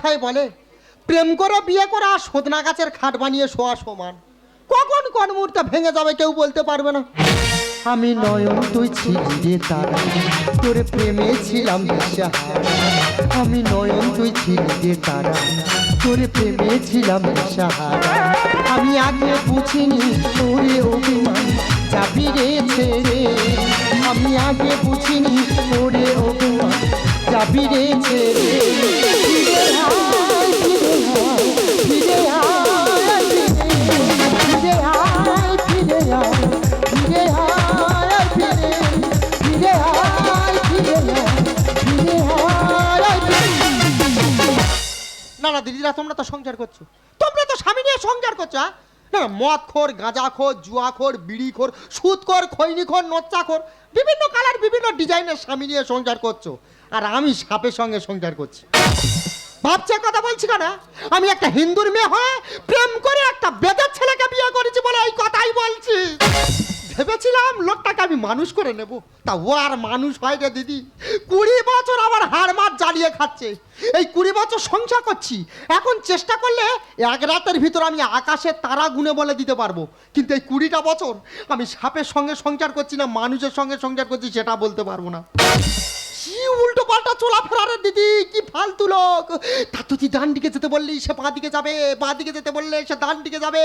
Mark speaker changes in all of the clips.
Speaker 1: কথাই বলে, প্রেম করে বিয়ে করা আর সদনা গাছের খাট বানিয়ে শোয়া সমান। কখন কোন মুহূর্তে ভেঙে যাবে কেউ বলতে পারবে না। আমি নয়ন তুই ছিলি রে তারা, তোরে প্রেমে ছিলাম দিশাহারা আমি নয়ন তুই ছিলি রে তারা, তোরে প্রেমে ছিলাম দিশাহারা আমি আগে বুঝিনি তোরে অভিমান চাপি রে। ছেড়ে আমি আগে বুঝিনি তোরে অভিমান যাবি রে। ছেড়ে তো সংসার করছ? তোমরা তো স্বামী নিয়ে সংসার করছ হ্যাঁ? না না মদ খোর গাঁজা খোর জুয়া খোর বিড়ি খোর সুদ খোর খৈনি খোর নোচ্চা খোর বিভিন্ন কালার, বিভিন্ন ডিজাইনের স্বামী নিয়ে সংসার করছ। আর আমি সাপের সঙ্গে সংসার করছি। ভাবছে কথা বলছি কেন? আমি একটা হিন্দুর মেয়ে হয়ে প্রেম করে একটা বেদের ছেলেকে বিয়ে করেছি বলে এই কথাই বলছি। ভেবেছিলাম লোকটাকে আমি মানুষ করে নেব। তা ও আর মানুষ হয় রে দিদি। কুড়ি বছর আমার হাড় মার জ্বালিয়ে খাচ্ছে। এই কুড়ি বছর সংসার করছি। এখন চেষ্টা করলে এক রাতের ভিতর আমি আকাশে তারা গুনে বলে দিতে পারব। কিন্তু এই কুড়িটা বছর আমি সাপের সঙ্গে সংসার করছি না, মানুষের সঙ্গে সংসার করছি সেটা বলতে পারব না। কি উল্টো পাল্টা চলাফেরা রে দিদি? কি ফালতু লোক। তা তুই ডান দিকে যেতে বললি, সে বাঁ দিকে যাবে? বাঁ দিকে যেতে বললে সে ডান দিকে যাবে?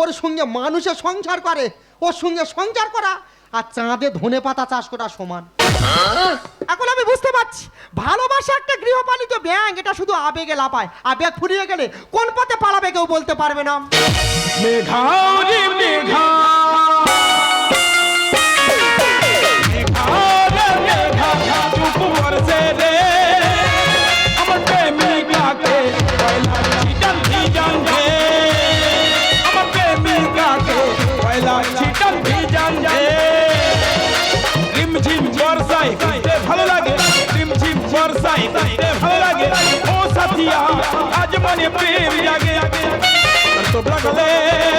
Speaker 1: ওর সঙ্গে মানুষের সংসার করে, ওর সঙ্গে সংসার করা। আর চাঁদে ধনে পাতা চাষ করা সমান। এখন আমি বুঝতে পারছি, ভালোবাসা একটা গৃহপালিত ব্যাংক এটা শুধু আবেগে লাপায় আবেগ ফুরিয়ে গেলে কোন পথে পালাবে কেউ বলতে পারবে না।
Speaker 2: মেঘাও রে মেঘা। আজ মনে প্রেম জাগে তোমরা গলে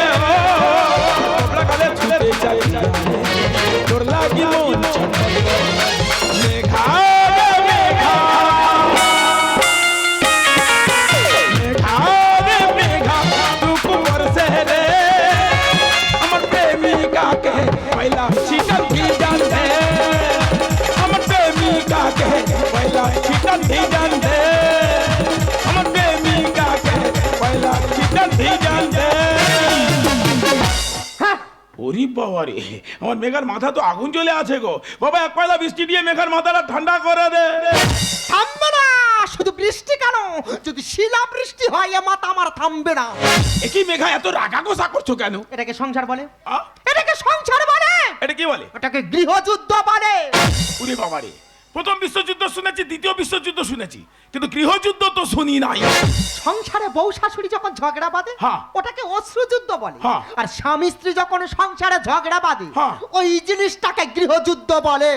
Speaker 2: ওরি বাবা রে আমার মেঘার মাথা তো আগুন জ্বলে আছে গো। বাবা এক পয়লা বৃষ্টি দিয়ে মেঘার মাথাটা ঠান্ডা করে দে।
Speaker 1: থামবে না শুধু বৃষ্টি কেন? যদি শিলা বৃষ্টি হয় এ মাথা আমার থামবে না।
Speaker 2: একই মেঘা এত রাগা গোসা করছ কেন?
Speaker 1: এটাকে সংসার বলে? এটাকে সংসার বলে।
Speaker 2: এটা কি বলে?
Speaker 1: ওটাকে গৃহযুদ্ধ বলে।
Speaker 2: উরে বাবা রে প্রথম বিশ্বযুদ্ধ শুনেছি দ্বিতীয় বিশ্বযুদ্ধ শুনেছি। কিন্তু গৃহযুদ্ধ তো শুনি নাই।
Speaker 1: সংসারে বউ শাশুড়ি যখন ঝগড়া বাঁধে
Speaker 2: হ্যাঁ।
Speaker 1: ওটাকে অশ্রুযুদ্ধ বলে।
Speaker 2: হ্যাঁ।
Speaker 1: আর স্বামী স্ত্রী যখন সংসারে ঝগড়া বাঁধে
Speaker 2: হ্যাঁ।
Speaker 1: ওই জিনিসটাকে গৃহযুদ্ধ বলে।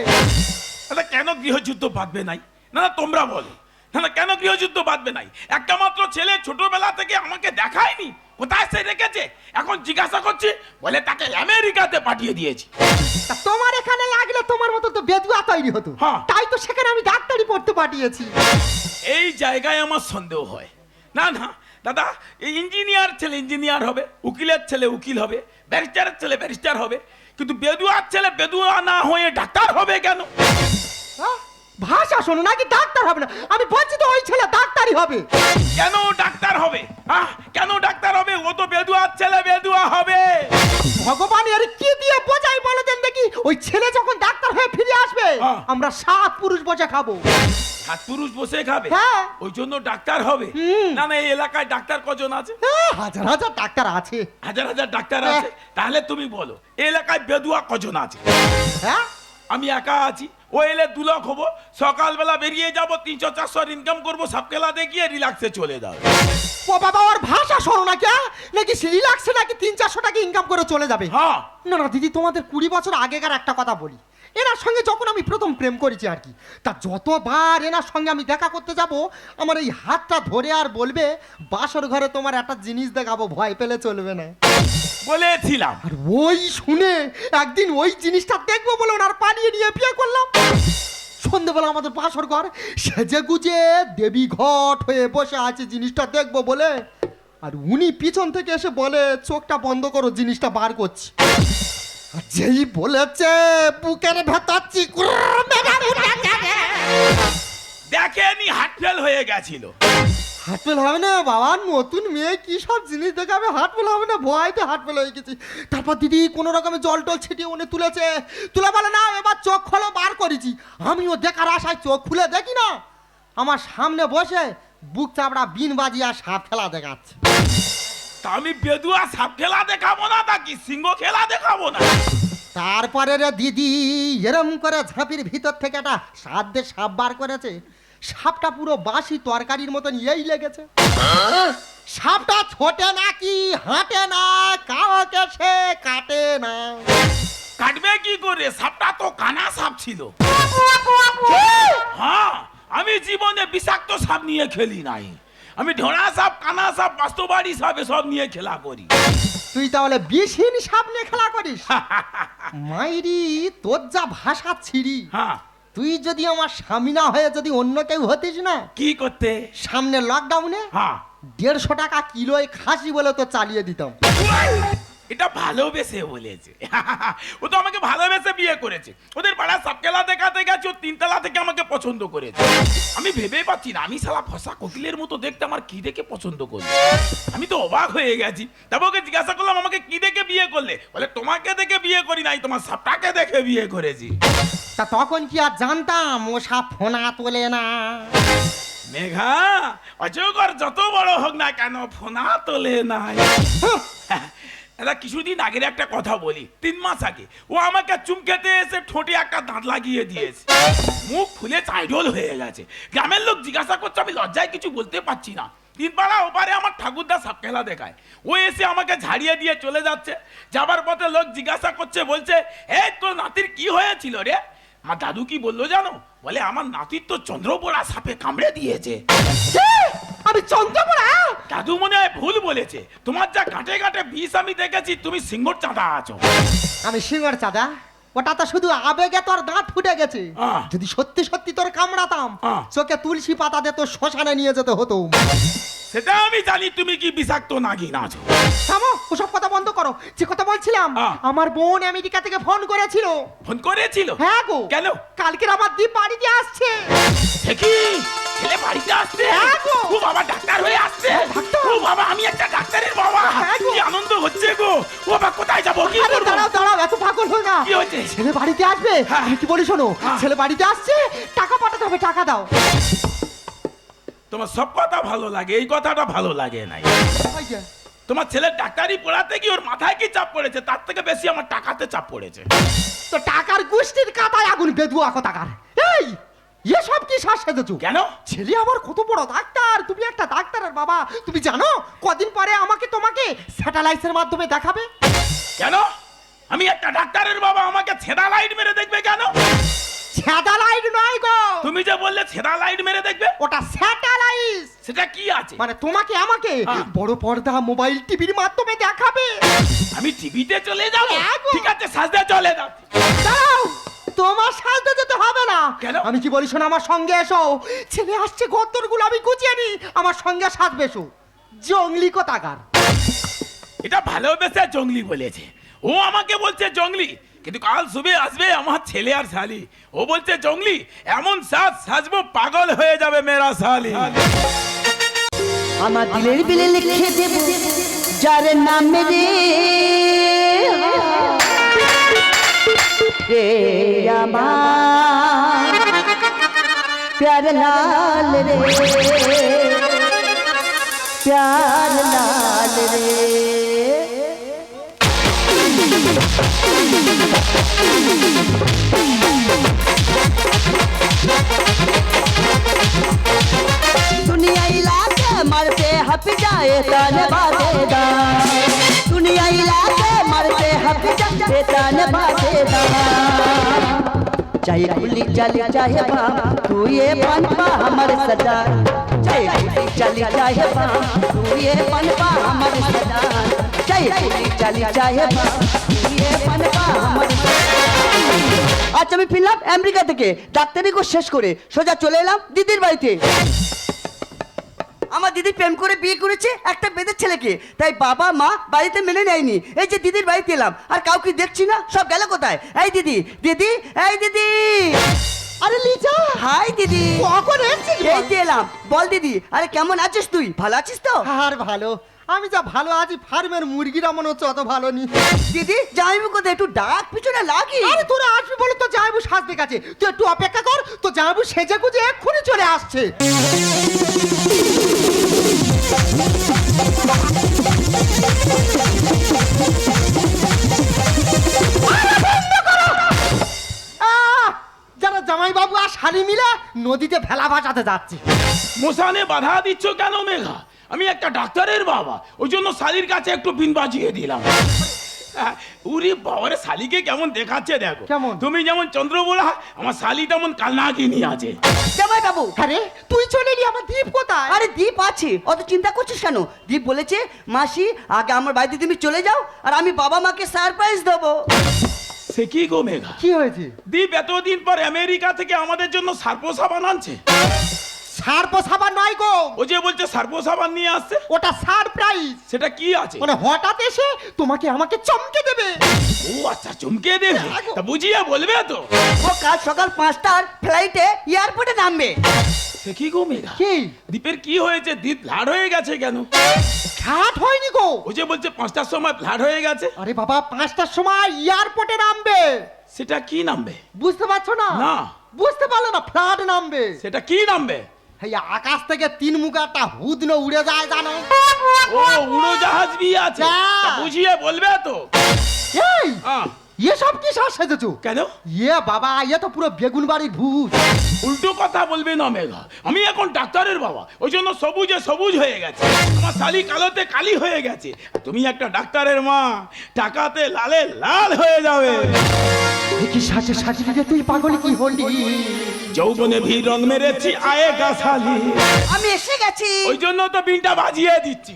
Speaker 2: তাহলে কেন গৃহযুদ্ধ বাঁধবে নাই? না না তোমরা বলো। না না কেন গৃহযুদ্ধ বাঁধবে নাই? একটা মাত্র ছেলে ছোটবেলা থেকে আমাকে দেখায়নি। কোথায় সে রেখেছে? এখন জিজ্ঞাসা করছি বলে তাকে আমেরিকাতে পাঠিয়ে দিয়েছি।
Speaker 1: তা তোমার এখানে লাগলে তোমার মতো তো বেদুয়া তৈরি হতো।
Speaker 2: হ্যাঁ।
Speaker 1: তাই তো সেখানে আমি ডাক্তারি পড়তে পাঠিয়েছি।
Speaker 2: এই জায়গায় আমার সন্দেহ হয়। না না দাদা এই ইঞ্জিনিয়ার ছেলে ইঞ্জিনিয়ার হবে উকিলের ছেলে উকিল হবে ব্যারিস্টারের ছেলে ব্যারিস্টার হবে। কিন্তু বেদুয়ার ছেলে বেদুয়া না হয়ে ডাক্তার হবে কেন?
Speaker 1: হ্যাঁ? ভাষা শোনো নাকি ডাক্তার হবে না? আমি বলছি তো ওই ছেলে ডাক্তারই হবে।
Speaker 2: কেন ডাক্তার হবে? আহ কেন ডাক্তার হবে? ও তো বেদুয়ার ছেলে বেদুয়া হবে।
Speaker 1: ভগবান এর কি দিয়ে বোঝাই বলে দেন দেখি? ওই ছেলে যখন ডাক্তার হয়ে ফিরে আসবে
Speaker 2: হ্যাঁ।
Speaker 1: আমরা সাত পুরুষ বসে খাব।
Speaker 2: সাত পুরুষ বসে খাবে?
Speaker 1: হ্যাঁ।
Speaker 2: ওই জন্য ডাক্তার হবে।
Speaker 1: হুম।
Speaker 2: না না এই এলাকায় ডাক্তার কজন আছে?
Speaker 1: হ্যাঁ, হাজার হাজার ডাক্তার আছে।
Speaker 2: হাজার হাজার ডাক্তার। আছে। তাহলে তুমি বলো এই এলাকায় বেদুয়া কজন আছে?
Speaker 1: হ্যাঁ?
Speaker 2: আমি একা আছি। ও এলে দু লাখ হব সকালবেলা বেরিয়ে যাব তিনশো চারশো ইনকাম করব সব খেলা দেখিয়ে রিল্যাক্সে চলে যাও।
Speaker 1: ও বাবা ওর ভাষা শোনো না কে নাকি লাগছে নাকি তিন চারশো টাকা ইনকাম করে চলে যাবে?
Speaker 2: হ্যাঁ।
Speaker 1: না না দিদি তোমাদের কুড়ি বছর আগেকার একটা কথা বলি। এনার সঙ্গে যখন আমি প্রথম প্রেম করেছি আর কি তা যতবার এনার সঙ্গে আমি দেখা করতে যাব আমার এই হাতটা ধরে আর বলবে বাসর ঘরে তোমার একটা জিনিস দেখাবো ভয় পেলে চলবে না।
Speaker 2: বলেছিলাম।
Speaker 1: আর ওই শুনে একদিন ওই জিনিসটা দেখব বলে ওনার পালিয়ে নিয়ে বিয়ে করলাম। সন্ধেবেলা আমাদের বাসর ঘর সেজে গুজে দেবী ঘট হয়ে বসে আছে জিনিসটা দেখব বলে। আর উনি পিছন থেকে এসে বলে চোখটা বন্ধ করো জিনিসটা বার করছি। যেই বলেছে বুকের ভেতর চিকুর গেছে।
Speaker 2: দেখেনি হার্ট ফেল হয়ে গেছিল।
Speaker 1: হাট ফেল হবে না বাবা নতুন মেয়ে কি সব জিনিস দেখাবে হাট ফেল হবে না ভয়তে হাট ফেল হয়ে গেছি। তারপর দিদি কোনো রকমে জল টল ছিটিয়ে উনি তুলেছে। তুলে বলে না এবার চোখ খোলো বার করেছি। আমিও দেখার আশায় চোখ খুলে দেখি না। আমার সামনে বসে বুক চাপড়া বিন বাজিয়ে আর সাপ খেলা দেখাচ্ছে।
Speaker 2: তা আমি বেদুয়া সাপ খেলা দেখাবো না তা কি সিংহ খেলা দেখাবো না?
Speaker 1: তারপরে রে দিদি এরম করে ঝাঁপির ভিতর থেকে একটা সাধ্যে সাপ বার করেছে সাপটা পুরো বাসি তরকারির মতন এই লেগেছে। সাপটা ছোটে নাকি হাঁটে না কাউকে সে কাটে না।
Speaker 2: কাটবে কি করে? সাপটা তো কানা সাপ ছিল। হ্যাঁ আমি জীবনে বিষাক্ত সাপ নিয়ে খেলি নাই। আমি ঢোড়া সাপ কানা সাপ বাস্তবাড়ি সাপ সব নিয়ে খেলা করি।
Speaker 1: তুই তাহলে বিষহীন সাপ নিয়ে খেলা করিস? মাইরি তোর যা ভাষা ছিড়ি।
Speaker 2: হ্যাঁ
Speaker 1: তুই যদি আমার স্বামী না হয়ে যদি অন্য কেউ হতিস না
Speaker 2: কি করতে?
Speaker 1: সামনে লকডাউনে
Speaker 2: হ্যাঁ
Speaker 1: দেড়শো টাকা কিলোয় খাসি বলে তো চালিয়ে দিতাম।
Speaker 2: এটা ভালোবেসে বলেছে। ও তো আমাকে ভালোবেসে বিয়ে করেছে। ওদের পাড়া সাপ খেলা দেখাতে গেছে ও তিনতলা থেকে আমাকে পছন্দ করেছে। আমি ভেবেই পাচ্ছি না আমি শালা ফসা কোকিলের মতো দেখতে আমার কি দেখে পছন্দ করলে। আমি তো অবাক হয়ে গেছি। তারপর ওকে জিজ্ঞাসা করলাম আমাকে কি দেখে বিয়ে করলে? বলে তোমাকে দেখে বিয়ে করি নাই তোমার সাপটাকে দেখে বিয়ে করেছি।
Speaker 1: তা তখন কি আর জানতাম ও সাপ ফোনা তোলে না।
Speaker 2: মেঘা অজগর যত বড় হোক না কেন ফোনা তোলে নাই। এটা কিছুদিন আগের একটা কথা বলি, তিন মাস আগে। ও আমাকে চুম খেতে এসে ঠোঁটে একটা দাঁত লাগিয়ে দিয়েছে। মুখ ফুলে চাইডোল হয়ে গেছে। গ্রামের লোক জিজ্ঞাসা করছে, আমি লজ্জায় কিছু বলতে পারছি না। তিন পাড়া ওপারে আমার ঠাকুরদা সাপ খেলা দেখায়। ও এসে আমাকে ঝাড়িয়ে দিয়ে চলে যাচ্ছে। যাবার পথে লোক জিজ্ঞাসা করছে, বলছে, এই, তোর নাতির কি হয়েছিল রে? আমার দাদু কি বলল জানো? বলে, আমার নাতির তো চন্দ্রপোড়া সাপে কামড়ে দিয়েছে।
Speaker 1: আমি
Speaker 2: দাদু মনে হয় ভুল বলেছে। তোমার যা ঘাটে ঘাটে বিষ আমি দেখেছি তুমি সিংহর চাঁদা আছো।
Speaker 1: আমি সিংহর চাঁদা? ওটা তো শুধু আবেগে তোর দাঁত ফুটে গেছে। যদি সত্যি সত্যি তোর কামড়াতাম চোখে তুলসী পাতা দিয়ে তোর শ্মশানে নিয়ে যেতে হতো।
Speaker 2: সেটা আমি জানি তুমি কি বিষাক্ত নাগিন আছো।
Speaker 1: থামো! করো যে কথা বলছিলাম আমার বোন আমেরিকা থেকে ফোন করেছিল।
Speaker 2: ফোন করেছিল?
Speaker 1: হ্যাঁ গো।
Speaker 2: কেন?
Speaker 1: কালকের আমার দ্বীপ বাড়িতে আসছে।
Speaker 2: দেখি ছেলে বাড়িতে আসছে?
Speaker 1: হ্যাঁ গো।
Speaker 2: ও বাবা ডাক্তার হয়ে আসছে।
Speaker 1: ডাক্তার?
Speaker 2: ও বাবা আমি একটা ডাক্তারের বাবা।
Speaker 1: হ্যাঁ গো।
Speaker 2: কি আনন্দ হচ্ছে গো। ও বাবা কোথায় যাব? কি করব?
Speaker 1: দাঁড়াও দাঁড়াও এত পাগল হো না।
Speaker 2: কি হয়েছে?
Speaker 1: ছেলে বাড়িতে আসবে?
Speaker 2: হ্যাঁ।
Speaker 1: আমি কি বলি শোনো?
Speaker 2: হ্যাঁ।
Speaker 1: ছেলে বাড়িতে আসছে টাকা পাঠাতে হবে টাকা দাও।
Speaker 2: তোমার সব কথা ভালো লাগে এই কথাটা ভালো লাগে
Speaker 1: যে,
Speaker 2: তোমার ছেলে ডাক্তারি পড়াতে কি ওর মাথায় কি চাপ পড়েছে? তার থেকে বেশি আমার টাকাতে চাপ পড়েছে।
Speaker 1: তো টাকার গোষ্ঠীর কাতায় আগুন বেদুয়া টাকার এই এসব কি শ্বাস সেজেছো?
Speaker 2: কেন?
Speaker 1: ছেলে আমার কত বড় ডাক্তার। তুমি একটা ডাক্তারের বাবা। তুমি জানো কদিন পরে আমাকে তোমাকে স্যাটেলাইটের মাধ্যমে দেখাবে?
Speaker 2: কেন? আমি একটা ডাক্তারের বাবা আমাকে ছেদা লাইট মেরে দেখবে কেন?
Speaker 1: ছেদা লাইট নয় গো।
Speaker 2: তুমি যে বললে ছেদা লাইট মেরে দেখবে?
Speaker 1: ওটা স্যাটেলাইট।
Speaker 2: সেটা কি আছে?
Speaker 1: মানে তোমাকে আমাকে
Speaker 2: হ্যাঁ।
Speaker 1: বড় পর্দা মোবাইল টিভির মাধ্যমে দেখাবে।
Speaker 2: আমি টিভিতে চলে যাব?
Speaker 1: হ্যাঁ গো।
Speaker 2: ঠিক আছে সাজতে চলে যাও।
Speaker 1: দাঁড়াও তোমার সাজতে যেতে হবে না।
Speaker 2: কেন?
Speaker 1: আমি কি বলি শোনো আমার সঙ্গে এসো। ছেলে আসছে গদ্দরগুলো আমি গুছিয়ে নি আমার সঙ্গে সাজবে এসো। জঙ্গলি কোথাকার।
Speaker 2: এটা ভালোবেসে জঙ্গলি বলেছে। ও আমাকে বলছে জঙ্গলি। কিন্তু কাল শুবে আসবে আমার ছেলে আর শালি। ও বলছে, জঙ্গলি, এমন সাজ সাজবো, পাগল হয়ে যাবে মেরা শালি।
Speaker 3: আমার দিলের বিলে লিখে দেব, যার নাম রে রে আমার। প্যার লাল রে, প্যার লাল রে। दुनिया इलाके मरते हप जाए तन बातेदा दुनिया इलाके मरते हप जाए तन बातेदा चाहे गुली चली चाहे बाम तू ये बनपा हमर सदा चाहे गुली चली चाहे बाम तू ये बनपा हमर सदा चाहे गुली चली चाहे बाम तू ये बनपा हमर सदा আজ আমি ফিরলাম আমেরিকা থেকে ডাক্তারি কোর্স শেষ করে সোজা চলে এলাম দিদির বাড়িতে আমার দিদি প্রেম করে বিয়ে করেছে একটা বেদের ছেলেকে। তাই বাবা মা বাড়িতে মেনে নেয়নি। এই যে দিদির বাড়িতে এলাম আর কাউকে দেখছি না সব গেল কোথায়? এই দিদি দিদি এই দিদি।
Speaker 1: আরে লিজা!
Speaker 3: হাই দিদি।
Speaker 1: কখন এসেছিস
Speaker 3: এই যে এলাম। বল দিদি আরে কেমন আছিস তুই? ভালো আছিস তো?
Speaker 1: আর ভালো। আমি যা ভালো আছি ফার্মের মুরগিরা মনে হচ্ছে অত ভালো নি।
Speaker 3: দিদি যাইবো কোথায়? একটু ডাক পিছনে লাগি।
Speaker 1: আরে তোরা আসবি বলে তো জামাইবু সাজতে গেছে। তুই একটু অপেক্ষা কর তো জামাইবু সেজে গুজে এক্ষুনি চলে আসছে। যারা আর শালি মিলে নদীতে ভেলা ভাসাতে যাচ্ছে।
Speaker 2: মশানে বাধা দিচ্ছ কেন মেঘা? আমি একটা ডাক্তারের বাবা, ওই জন্য শালির কাছে একটু বিন বাজিয়ে দিলাম। উরি বাবারে শালিকে কেমন দেখাচ্ছে দেখো।
Speaker 1: কেমন?
Speaker 2: তুমি যেমন চন্দ্রবোলা আমার শালি তেমন কালনাগিনী আছে।
Speaker 3: জামাই বাবু
Speaker 1: আরে তুই চলে এলি আমার দ্বীপ কোথায়?
Speaker 3: আরে দীপ আছে। অত চিন্তা করছিস কেন? দীপ বলেছে মাসি আগে আমার বাড়িতে তুমি চলে যাও আর আমি বাবা মাকে সারপ্রাইজ দেবো।
Speaker 2: সে কি গো মেঘা?
Speaker 1: কি হয়েছে?
Speaker 2: দীপ এতদিন পর আমেরিকা থেকে আমাদের জন্য সার্পো সাবান আনছে
Speaker 1: সার্প সাবান নয় গো।
Speaker 2: ও যে বলছে সার্পো সাবান নিয়ে আসছে?
Speaker 1: ওটা সারপ্রাইজ
Speaker 2: সেটা কি আছে?
Speaker 1: মানে হঠাৎ এসে তোমাকে আমাকে চমকে দেবে।
Speaker 2: ও আচ্ছা চমকে দেবে? তা বুঝিয়ে বলবে তো।
Speaker 3: ও কাল সকাল পাঁচটার ফ্লাইটে এয়ারপোর্টে নামবে।
Speaker 2: সে কি গো মেঘা
Speaker 1: কি?
Speaker 2: দীপের কি হয়েছে? দীপ ফ্লাড হয়ে গেছে কেন?
Speaker 1: ঘাট হয়নি গো।
Speaker 2: ও যে বলছে পাঁচটার সময় ফ্লাড হয়ে গেছে?
Speaker 1: আরে বাবা পাঁচটার সময় এয়ারপোর্টে নামবে।
Speaker 2: সেটা কি নামবে?
Speaker 1: বুঝতে পারছ না?
Speaker 2: না।
Speaker 1: বুঝতে পারল না ফ্লাড নামবে।
Speaker 2: সেটা কি নামবে?
Speaker 1: এই আকাশ থেকে তিন মুখাটা একটা হুদন উড়ে যায় জানো?
Speaker 2: ও উড়োজাহাজ বি আছে। বুঝিয়ে বলবে তো।
Speaker 1: এই! এসব কি সাজ সেজেছো
Speaker 2: কেন?
Speaker 1: ইয়ে বাবা ইয়ে তো পুরো বেগুন বাড়ির ভূত
Speaker 2: উল্টো কথা বলবে না মেঘা। আমি এখন ডাক্তারের বাবা। ওই জন্য সবুজে সবুজ হয়ে গেছে। আমার শালি কালোতে কালি হয়ে গেছে। তুমি একটা ডাক্তারের মা। টাকাতে লালে লাল হয়ে যাবে।
Speaker 1: কি সাজে সাজি দিতে তুই পাগল কি হলি?
Speaker 2: যৌবনে ভি রং মেরেছি আয়ে গাছালি
Speaker 3: আমি এসে গেছি।
Speaker 2: ওই জন্য তো বিনটা বাজিয়ে দিচ্ছি।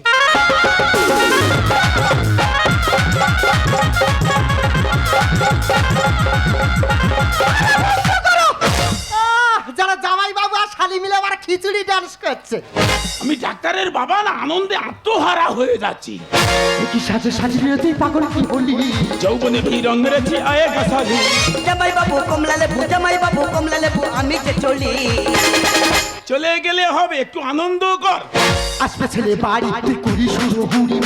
Speaker 1: যারা জামাই বাবু আর শালি মিলে আবার খিচুড়ি ডান্স করছে।
Speaker 2: আমি ডাক্তারের বাবা না আনন্দে আত্মহারা হয়ে যাচ্ছি।
Speaker 1: কি সাজে সাজি তুই পাগল কি হলি
Speaker 2: যৌবনে ভি রং মেরেছি আয়ে গাছালি
Speaker 3: জামাই বাবু কমলা লেবু জামাই বাবু কমলা লেবু আমি যে চলি।
Speaker 2: চলে গেলে হবে একটু আনন্দ কর।
Speaker 1: আসবে ছেলে বাড়ি তুই করি শুরু হুড়ি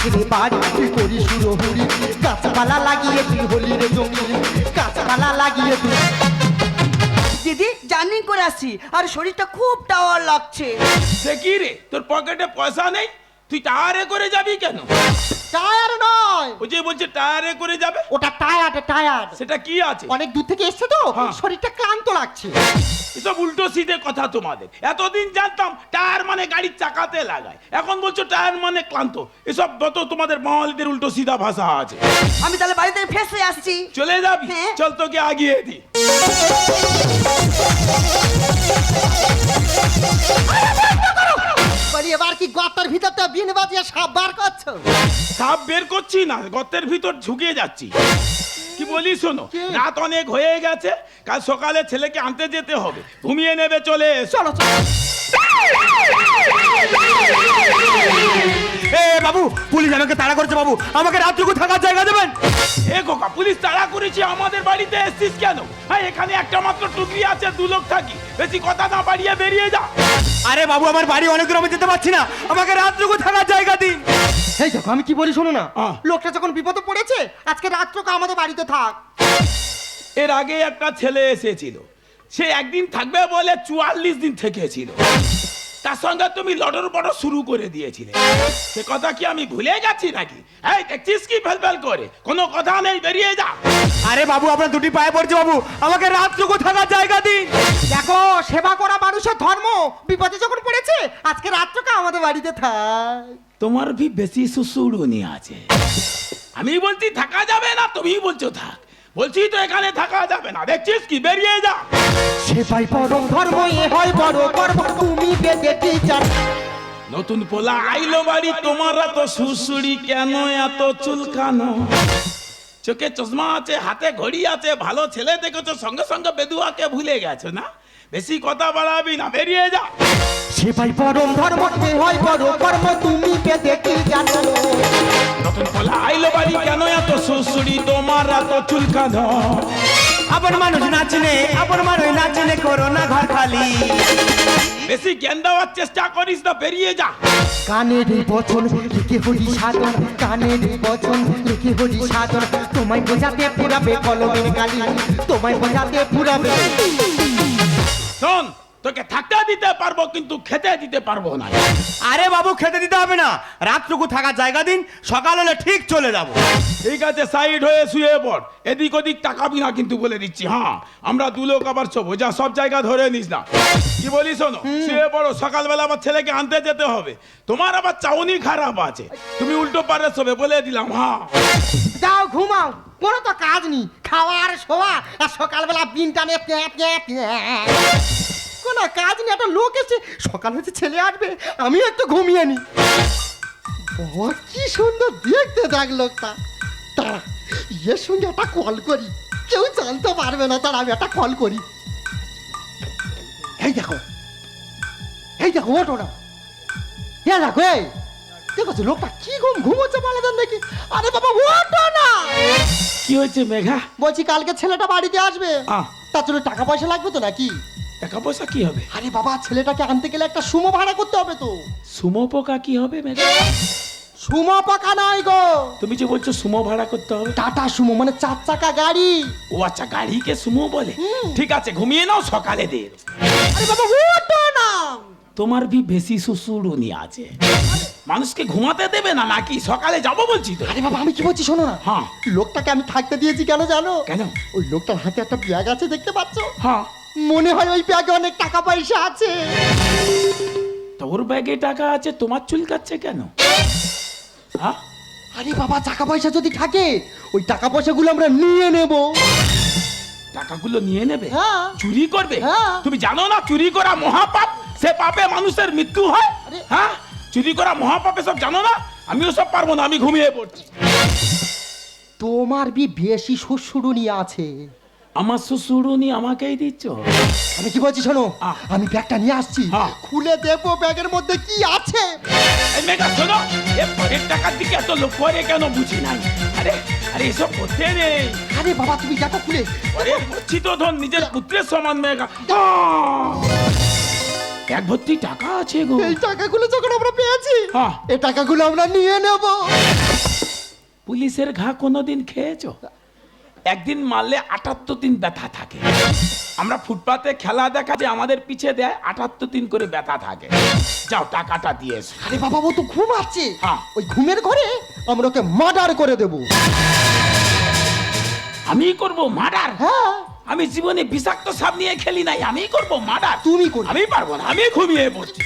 Speaker 1: ছেলে বাড়ি তুই করি শুরু হুড়ি গাছপালা লাগিয়ে তুই হলি রে জমি গাছপালা লাগিয়ে তুই
Speaker 3: দিদি জানি করে আসি আর শরীরটা খুব টাওয়ার লাগছে।
Speaker 2: সে কি রে? তোর পকেটে পয়সা নেই? তুই টায়ারে করে যাবি কেন?
Speaker 1: টায়ার নয়
Speaker 2: ও যে বলছে টায়ারে করে যাবে?
Speaker 1: ওটা টায়ার টায়ার
Speaker 2: সেটা কি আছে?
Speaker 1: অনেক দূর থেকে এসছে তো
Speaker 2: হ্যাঁ।
Speaker 1: শরীরটা ক্লান্ত লাগছে।
Speaker 2: এসব উল্টো সিধে কথা তোমাদের। এতদিন জানতাম টায়ার মানে গাড়ির চাকাতে লাগায়। এখন বলছো টায়ার মানে ক্লান্ত। এসব যত তোমাদের বাঙালিদের উল্টো সিধা ভাষা আছে।
Speaker 3: আমি তাহলে বাড়িতে ফেসে আসছি।
Speaker 2: চলে যাবি?
Speaker 3: হ্যাঁ।
Speaker 2: চল তোকে আগিয়ে দি।
Speaker 1: বলি এবার কি গর্তের ভিতর তো বিন বাজিয়ে সাপ বার করছ?
Speaker 2: সাপ বের করছি না গর্তের ভিতর ঝুঁকিয়ে যাচ্ছি। কি বলি শোনো রাত অনেক হয়ে গেছে কাল সকালে ছেলেকে আনতে যেতে হবে। ঘুমিয়ে নেবে চলে
Speaker 1: চলো চলো।
Speaker 4: এ বাবু পুলিশ আমাকে তাড়া করছে বাবু। আমাকে রাত্রিকু থাকার জায়গা দেবেন।
Speaker 2: এ কোকা পুলিশ তাড়া করেছি আমাদের বাড়িতে এসছিস কেন? হ্যাঁ এখানে একটা মাত্র টুকরি আছে দু লোক থাকি। বেশি কথা না বাড়িয়ে বেরিয়ে যা।
Speaker 4: আরে বাবু আমার বাড়ি অনেক দূর আমি যেতে পারছি না। আমাকে রাত্রিকু থাকার জায়গা দিন।
Speaker 1: এই দেখো আমি কি বলি শোনো না?
Speaker 2: আহ।
Speaker 1: লোকটা যখন বিপদে পড়েছে আজকে রাত্রকে আমাদের বাড়িতে থাক।
Speaker 2: এর আগে একটা ছেলে এসেছিল। সে একদিন থাকবে বলে চুয়াল্লিশ দিন থেকেছিল। তার সঙ্গে তুমি লটর বড় শুরু করে দিয়েছিলে। সে কথা কি আমি ভুলে গেছি নাকি? এই দেখছিস কি ফেল ফেল করে? কোনো কথা নেই বেরিয়ে যা।
Speaker 4: আরে বাবু আপনার দুটি পায়ে পড়ছে বাবু। আমাকে রাত্রিকু থাকার জায়গা দিন।
Speaker 1: দেখো সেবা করা মানুষের ধর্ম। বিপদে যখন পড়েছে আজকে রাত্রকে আমাদের বাড়িতে থাক।
Speaker 2: তোমার ভি বেশি সুসুড়ুনি আছে। আমি বলছি থাকা যাবে না তুমি বলছো থাক। বলছি তো এখানে থাকা যাবে না। দেখছিস কি? বেরিয়ে যা।
Speaker 1: সেবাই পরম ধর্ম এ হয় বড় কর্ম তুমি বেদে টিচার
Speaker 2: নতুন পোলা আইলো বাড়ি তোমার এত সুসুড়ি কেন? এত চুলকানো। চোখে চশমা আছে হাতে ঘড়ি আছে ভালো ছেলে দেখেছ সঙ্গে সঙ্গে বেদুয়াকে ভুলে গেছো না? বেশি কথা বাড়াবি না বেরিয়ে যা।
Speaker 1: সেটাই পরম ধর্ম কে হয় বড় কর্ম তুমি কে দেখি জানো?
Speaker 2: নতুন খোলা আইলো বাড়ি কেন এত শ্বশুরি তোমার এত চুলকানো।
Speaker 4: আপন মানুষ নাচনে আপন মানুষ নাচনে করো না ঘর খালি।
Speaker 2: বেশি জ্ঞান দেওয়ার চেষ্টা করিস না বেরিয়ে যা।
Speaker 1: কানের বচন লিখে হরি সাধন কানের বচন লিখে হরি সাধন। তোমায় বোঝাতে পুরাবে কলমের কালি তোমায় বোঝাতে পুরাবে
Speaker 2: শোন তোকে থাকতে দিতে পারব কিন্তু খেতে দিতে পারব না।
Speaker 4: আরে বাবু খেতে দিতে হবে না। রাতটুকু থাকার জায়গা দিন সকাল হলে ঠিক চলে যাব।
Speaker 2: ঠিক আছে সাইড হয়ে শুয়ে পড়। এদিক ওদিক তাকাবি না কিন্তু বলে দিচ্ছি হ্যাঁ? আমরা দু লোক আবার শোবো যা সব জায়গা ধরে নিস না। কি বলি শোনো শুয়ে পড়ো সকালবেলা আমার ছেলেকে আনতে যেতে হবে। তোমার আবার চাউনি খারাপ আছে। তুমি উল্টো পারে শোবে বলে দিলাম হ্যাঁ।
Speaker 1: যাও ঘুমাও। কোনো তো কাজ নেই। খাওয়া আর শোয়া আর সকালবেলা বিন টানে প্যাঁ। কাজ নেই একটা লোক এসে সকাল হচ্ছে ছেলে আসবে আমিও একটু ঘুমিয়ে নি। বাবা কি সুন্দর দেখতে দেখ লোকটা। তারা এর সঙ্গে একটা কল করি। কেউ জানতে পারবে না তার আমি একটা কল করি। এই দেখো এই দেখো ওঠো না। এ দেখো এই। দেখো লোকটা কি ঘুম ঘুমোচ্ছে বলে দেন দেখি। আরে বাবা ওঠো না।
Speaker 2: কি হয়েছে মেঘা?
Speaker 1: বলছি কালকে ছেলেটা বাড়িতে আসবে। তার জন্য টাকা পয়সা লাগবে তো নাকি?
Speaker 2: টাকা পয়সা কি হবে?
Speaker 1: আরে বাবা ছেলেটাকে আনতে গেলে একটা সুমো ভাড়া করতে হবে তো।
Speaker 2: সুমো পোকা কি হবে মেঘা
Speaker 1: সুমো পাকা নয় গো।
Speaker 2: তুমি যে বলছো সুমো ভাড়া করতে হবে।
Speaker 1: টাটা সুমো মানে চার চাকা গাড়ি।
Speaker 2: ও আচ্ছা গাড়িকে সুমো বলে। ঠিক আছে ঘুমিয়ে নাও সকালে দে
Speaker 1: আরে বাবা ওঠো না।
Speaker 2: তোমার ভি বেশি শ্বশুরুনি আছে। মানুষকে ঘুমাতে দেবে না নাকি? সকালে যাব বলছি তো।
Speaker 1: আরে বাবা আমি কি বলছি শোনো না।
Speaker 2: হ্যাঁ।
Speaker 1: লোকটাকে আমি থাকতে দিয়েছি কেন জানো?
Speaker 2: কেন?
Speaker 1: ওই লোকটার হাতে একটা ব্যাগ আছে দেখতে পাচ্ছ?
Speaker 2: হ্যাঁ।
Speaker 1: মনে হয় ওই ব্যাগে অনেক টাকা পয়সা আছে।
Speaker 2: তোর ব্যাগে টাকা আছে তোমার চুলকাচ্ছে কেন? হ্যাঁ?
Speaker 1: আরে বাবা টাকা পয়সা যদি থাকে ওই টাকা পয়সাগুলো আমরা নিয়ে নেব।
Speaker 2: টাকাগুলো নিয়ে নেবে?
Speaker 1: হ্যাঁ।
Speaker 2: চুরি করবে?
Speaker 1: হ্যাঁ।
Speaker 2: তুমি জানো না চুরি করা মহাপাপ? সে পাপে মানুষের মৃত্যু হয়? হ্যাঁ? চুরি করা মহাপাপে সব জানো না? আমিও সব পারব না আমি ঘুমিয়ে পড়ছি।
Speaker 1: তোমার বি বেশি শ্বশুরুনি আছে।
Speaker 2: আমার শ্বশুরুনি আমাকেই দিচ্ছ।
Speaker 1: আমি কি বলছি শোনো?
Speaker 2: আহ।
Speaker 1: আমি ব্যাগটা নিয়ে আসছি।
Speaker 2: হ্যাঁ।
Speaker 1: খুলে দেখব ব্যাগের মধ্যে কি আছে।
Speaker 2: এই মেঘা শোনো এ পরের টাকার দিকে এত লোক করে কেন বুঝি নাই? আরে আরে এসব করতে নেই।
Speaker 1: আরে বাবা তুমি দেখো খুলে।
Speaker 2: পরে করছি তো ধন নিজের পুত্রের সমান আহ! এক ভর্তি টাকা আছে গো।
Speaker 1: এই টাকাগুলো যখন আমরা পেয়েছি
Speaker 2: হ্যাঁ।
Speaker 1: এই টাকাগুলো আমরা নিয়ে নেব।
Speaker 2: পুলিশের ঘা কোনোদিন খেয়েছো? একদিন মারলে আটাত্তর দিন ব্যথা থাকে। আমরা ফুটপাতে খেলা দেখা যে আমাদের পিছে দেয় আটাত্তর দিন করে ব্যথা থাকে। যাও টাকাটা দিয়ে এসো।
Speaker 1: আরে বাবা ও তো ঘুমাচ্ছে
Speaker 2: হ্যাঁ।
Speaker 1: ওই ঘুমের ঘরে আমরা ওকে মার্ডার করে দেব।
Speaker 2: আমি করব মার্ডার
Speaker 1: হ্যাঁ।
Speaker 2: আমি জীবনে বিষাক্ত সাপ নিয়ে খেলি নাই আমি করব মার্ডার
Speaker 1: তুমি করবে।
Speaker 2: আমি পারব না আমি ঘুমিয়ে পড়ছি।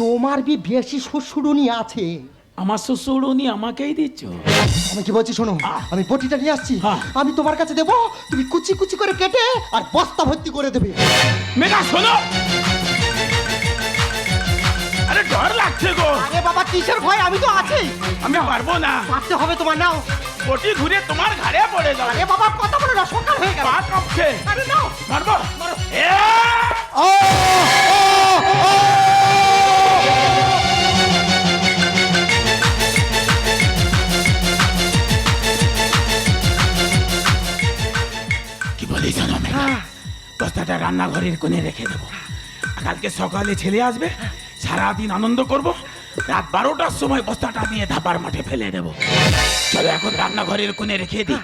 Speaker 1: তোমার বি বেশি শ্বশুরুনি আছে।
Speaker 2: আমার শ্বশুরুনি আমাকেই দিচ্ছ।
Speaker 1: আমি কি বলছি শোনো। আমি পটিটা নিয়ে আসছি।
Speaker 2: হ্যাঁ।
Speaker 1: আমি তোমার কাছে দেবো তুমি কুচি কুচি করে কেটে আর বস্তা ভর্তি করে দেবে।
Speaker 2: মেঘা শোনো। আরে ডর লাগছে গো।
Speaker 1: আরে বাবা কিসের ভয়? আমি তো আছি।
Speaker 2: আমি পারব না।
Speaker 1: পারতে হবে তোমার নাও।
Speaker 2: পটি ঘুরে তোমার ঘাড়ে পড়ে যাবে
Speaker 1: আরে বাবা কথা বলে না সকাল হয়ে গেল।
Speaker 2: পা কাঁপছে।
Speaker 1: আরে নাও।
Speaker 2: মারবো। মারো। এ! কি বস্তাটা রান্নাঘরের কোণে রেখে দেবো। কালকে সকালে ছেলে আসবে, সারাদিন আনন্দ করব, রাত বারোটার সময় বস্তাটা নিয়ে ধাপার মাঠে ফেলে দেবো। চলো এখন রান্নাঘরের কোণে রেখে দিই।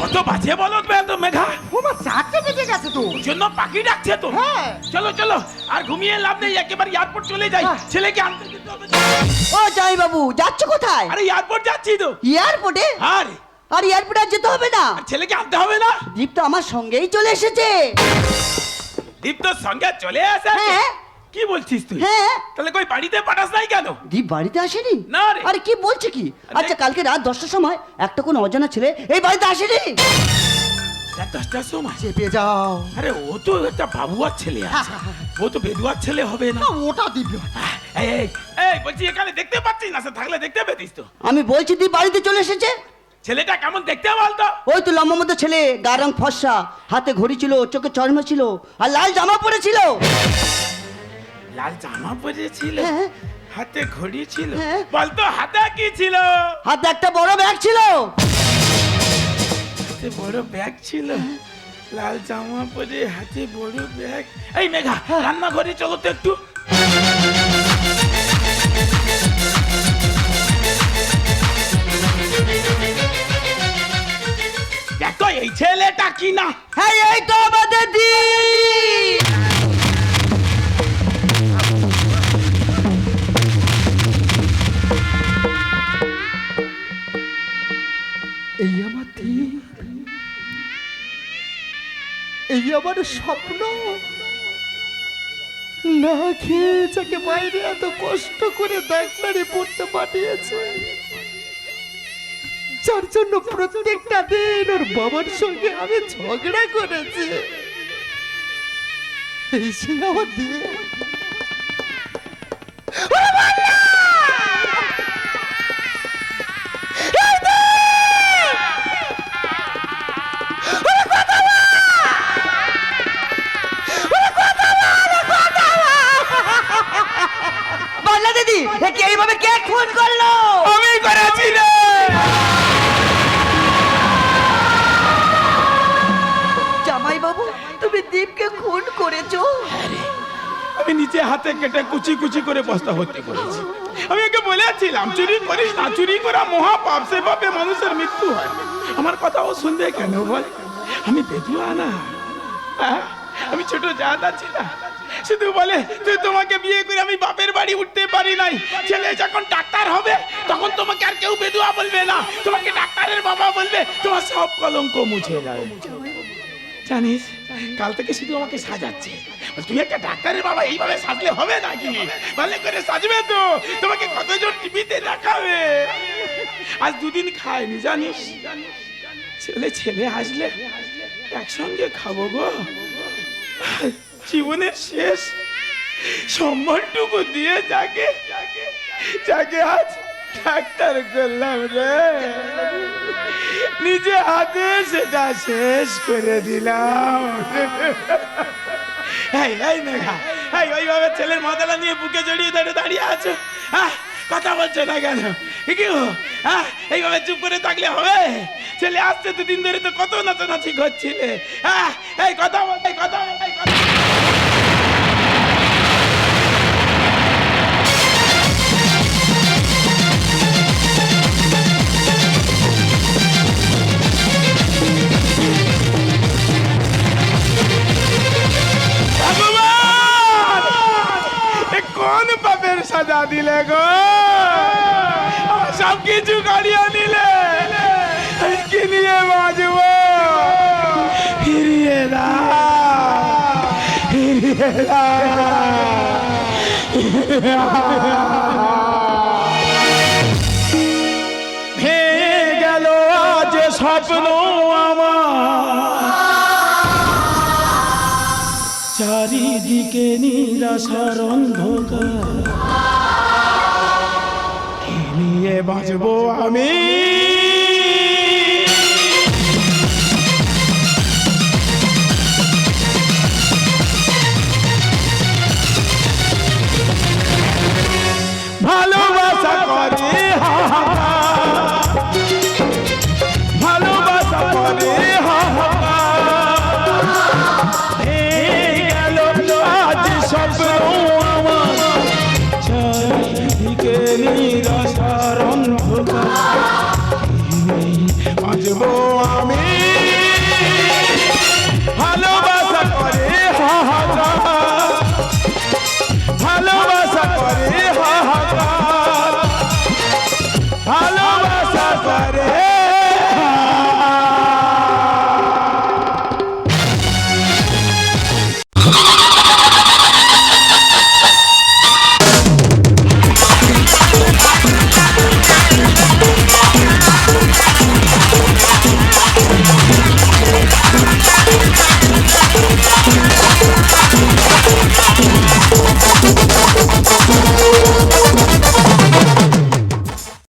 Speaker 2: কত বাজে বলো মেঘা?
Speaker 1: গেছে তো?
Speaker 2: ওর জন্য পাখি ডাকছে তো।
Speaker 1: হ্যাঁ।
Speaker 2: চলো চলো আর ঘুমিয়ে লাভ নেই একেবারে এয়ারপোর্ট চলে যাই।
Speaker 1: হ্যাঁ।
Speaker 2: ছেলেকে আনতে যেতে হবে।
Speaker 3: ও জামাই বাবু যাচ্ছ কোথায়?
Speaker 2: আরে এয়ারপোর্ট যাচ্ছি তো।
Speaker 3: এয়ারপোর্টে
Speaker 2: আরে?
Speaker 3: আর এয়ারপোর্টে আর যেতে হবে না?
Speaker 2: আর ছেলেকে আনতে হবে না?
Speaker 3: দীপ তো আমার সঙ্গেই চলে এসেছে।
Speaker 2: দীপ তোর সঙ্গে চলে আসে
Speaker 3: হ্যাঁ।
Speaker 2: কি বলছিস তুই?
Speaker 3: হ্যাঁ।
Speaker 2: তাহলে কই বাড়িতে পাঠাস নাই কেন?
Speaker 3: দীপ বাড়িতে আসেনি?
Speaker 2: না রে।
Speaker 3: আরে কি বলছে কি? আচ্ছা কালকে রাত দশটার সময় একটা কোন অজানা ছেলে এই বাড়িতে আসেনি?
Speaker 2: দশটার সময়
Speaker 1: চেপে যাও।
Speaker 2: আরে ও তো একটা বাবুয়ার ছেলে আছে। ও তো বেদুয়ার ছেলে হবে না।
Speaker 1: ওটা দিবি
Speaker 2: এই বলছি এখানে দেখতে পাচ্ছিস না? সে থাকলে দেখতে পেতিস তো।
Speaker 3: আমি বলছি তুই বাড়িতে চলে এসেছে?
Speaker 2: ছেলেটা কেমন দেখতে বলতো
Speaker 3: ওই তো লম্বা মতো ছেলে গা রং ফর্সা হাতে ঘড়ি ছিল চোখে চশমা ছিল আর লাল জামা পরেছিল।
Speaker 2: লাল জামা পরেছিল
Speaker 3: হ্যাঁ।
Speaker 2: হাতে ঘড়ি ছিল।
Speaker 3: হ্যাঁ।
Speaker 2: বলতো হাতে কি ছিল?
Speaker 3: হাতে একটা বড় ব্যাগ ছিল।
Speaker 2: হাতে বড় ব্যাগ ছিল। লাল জামা পরে হাতে বড় ব্যাগ। এই মেঘা রান্না করে চলো তো একটু। দেখো এই ছেলেটা কি না
Speaker 3: হ্যাঁ এই তো আমাদের দিন
Speaker 1: এই আমার স্বপ্ন। না খেয়ে যাকে বাইরে এত কষ্ট করে ডাক্তারি পড়তে পাঠিয়েছে। যার জন্য প্রত্যেকটা দিন ওর বাবার সঙ্গে আমি ঝগড়া করেছি। এই সে আমার দিয়ে
Speaker 2: কেটে কুচি কুচি করে বস্তা ভর্তি করেছি। আমি ওকে বলেছিলাম, চুরি করিস না, চুরি করা মহা পাপ সে পাপে মানুষের মৃত্যু হয়। আমার কথাও শুনবে কেন? বল, আমি বেদুয়া না? আমি ছোট জাত আছি না। শুধু বলে, তুই তোমাকে বিয়ে করে আমি বাপের বাড়ি উঠতে পারি নাই। ছেলে যখন ডাক্তার হবে, তখন তোমাকে আর কেউ বেদুয়া বলবে না। তোমাকে ডাক্তারের বাবা বলবে, তোমার সব কলঙ্ক মুছে যাবে জানিস, কাল থেকে শুধু আমাকে সাজাচ্ছে। তুমি একটা ডাক্তারের বাবা, এইভাবে সাজলে হবে নাকি? ভালো করে সাজবে তো। তোমাকে কতজন টিভিতে দেখাবে? আজ দুদিন খায়নি, জানিস? ছেলে ছেলে আসলে একসঙ্গে খাব গো। জীবনের শেষ সম্মানটুকু দিয়ে যাকে যাকে আজ ডাক্তার করলাম রে। নিজে হাতে সেটা শেষ করে দিলাম। এই এই মেঘা, এই, ওইভাবে ছেলের মাথাটা নিয়ে বুকে জড়িয়ে দাঁড়িয়ে দাঁড়িয়ে আছো? হ্যাঁ কথা বলছো না কেন? কি? হ্যাঁ এইভাবে চুপ করে থাকলে হবে? ছেলে আসছে দুদিন ধরে তো কত নাচানাচি করছিলে? হ্যাঁ এই, কথা বল কথা বল কথা সাজা দিলে গো। সব কিছু গাড়িয়ে নিলে। কি নিয়ে বাঁচব ফিরিয়ে না ফিরিয়ে না ভেঙে গেল আজ স্বপ্ন চারিদিকে নিরাশার অন্ধকার। নিয়ে বাঁচবো আমি।